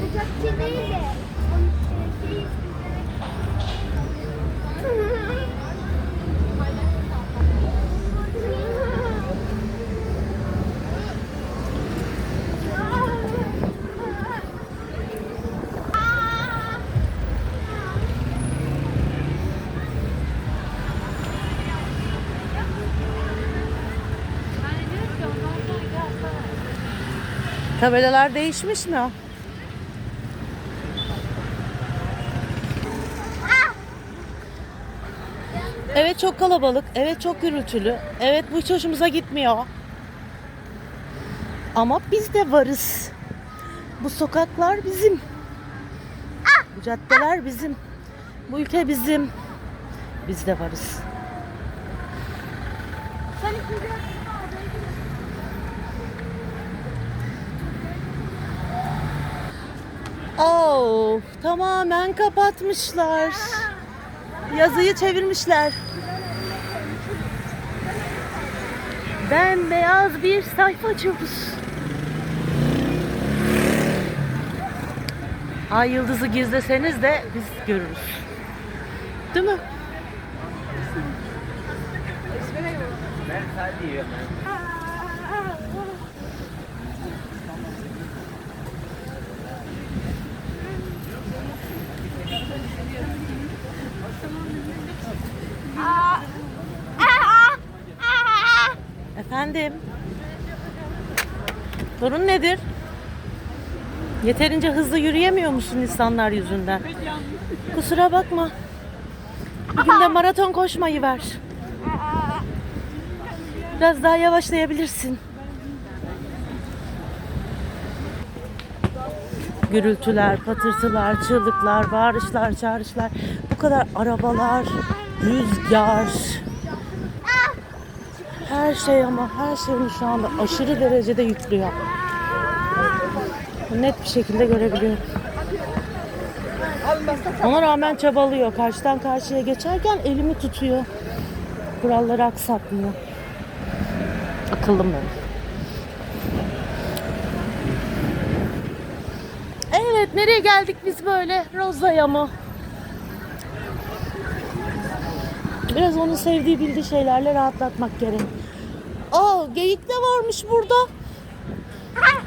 Sıcakçı değil Tabelalar değişmiş mi? Evet çok kalabalık. Evet çok gürültülü. Evet bu hiç hoşumuza gitmiyor. Ama biz de varız. Bu sokaklar bizim. Bu caddeler bizim. Bu ülke bizim. Biz de varız. Oh, tamamen kapatmışlar. Yazıyı çevirmişler. Bembeyaz bir sayfa açıyoruz. Ay yıldızı gizleseniz de biz görürüz. Değil mi? Efendim? Sorun nedir? Yeterince hızlı yürüyemiyor musun insanlar yüzünden? Kusura bakma. Bir gün de maraton koşmayı ver. Biraz daha yavaşlayabilirsin. Gürültüler, patırtılar, çığlıklar, bağırışlar, çağrışlar. Bu kadar arabalar, rüzgar. Her şey ama her şeyini şu anda aşırı derecede yüklüyor. Net bir şekilde görebiliyorum. Ona rağmen çabalıyor. Karşıdan karşıya geçerken elimi tutuyor. Kuralları aksatmıyor. Akıllım benim. Evet nereye geldik biz böyle? Roza'ya mı? Biraz onun sevdiği bildiği şeylerle rahatlatmak gerek. Aa geyik de varmış burada.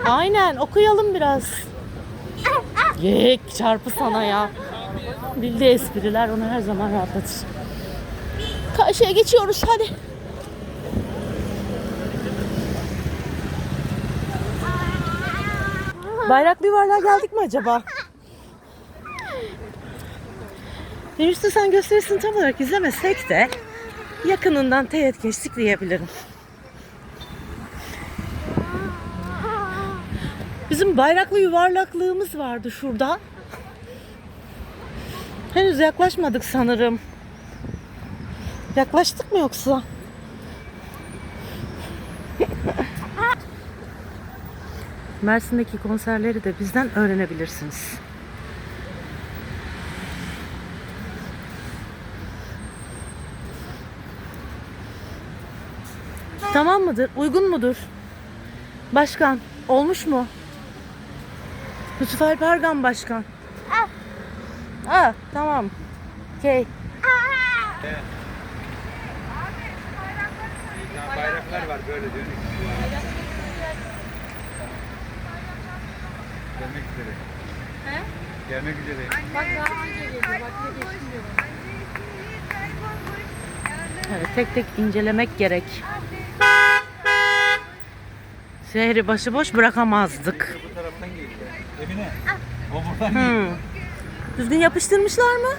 Aynen okuyalım biraz. Geyik çarpı sana ya. Bildiği espriler onu her zaman rahatlatır. Karşıya geçiyoruz hadi. Bayraklı yuvarlığa geldik mi acaba? Demişti sen gösterisini tam olarak izlemesek de yakınından teğet geçtik diyebilirim. Bizim bayraklı yuvarlaklığımız vardı şurada. Henüz yaklaşmadık sanırım. Yaklaştık mı yoksa? Mersin'deki konserleri de bizden öğrenebilirsiniz. Tamam mıdır? Uygun mudur? Başkan, olmuş mu? Yusuf Alp Ergan Başkan. Aa, tamam. Okey. Bayraklar var böyle dönük. Gelmek üzere. He? Gelmek üzere. Evet, tek tek incelemek gerek. Şehri başıboş bırakamazdık. Bu taraftan geliyor. Emine. O buradan geliyor. Hmm. Düzgün yapıştırmışlar mı?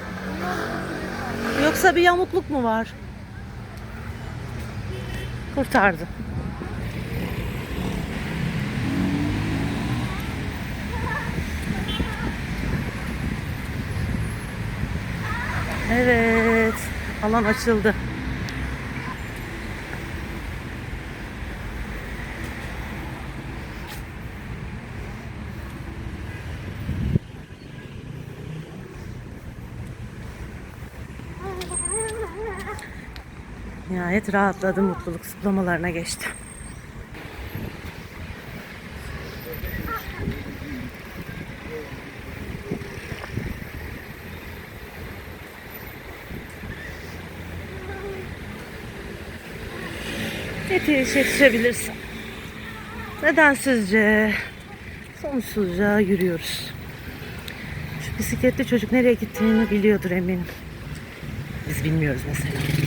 Yoksa bir yamukluk mu var? Kurtardı. Evet, alan açıldı. Nihayet rahatladım, mutluluk zıplamalarına geçti. Yetiş yetişebilirsin. Neden sizce? Sonsuzca yürüyoruz. Şu bisikletli çocuk nereye gittiğini biliyordur eminim. Biz bilmiyoruz mesela.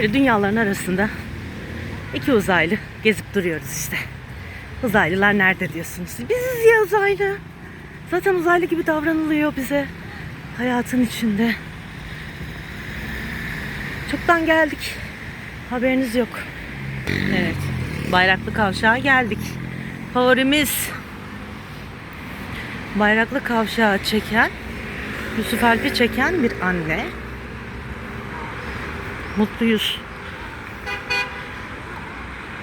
Böyle dünyaların arasında iki uzaylı gezip duruyoruz işte. Uzaylılar nerede diyorsunuz? Biziz ya uzaylı. Zaten uzaylı gibi davranılıyor bize. Hayatın içinde. Çoktan geldik. Haberiniz yok. Evet. Bayraklı Kavşağa geldik. Favorimiz. Bayraklı Kavşağı çeken, Yusuf Alp'i çeken bir anne. Mutluyuz.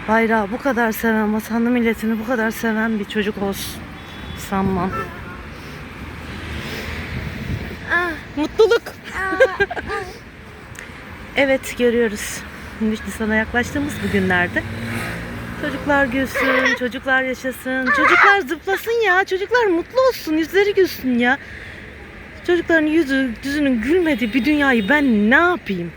Bayrağı bu kadar seven, vatanı milletini bu kadar seven bir çocuk olsun. Sanmam. Mutluluk. Evet görüyoruz. 23 Nisan'a yaklaştığımız bu günlerde. Çocuklar gülsün, çocuklar yaşasın, çocuklar zıplasın ya, çocuklar mutlu olsun, yüzleri gülsün ya. Çocukların yüzü, yüzünün gülmediği bir dünyayı ben ne yapayım?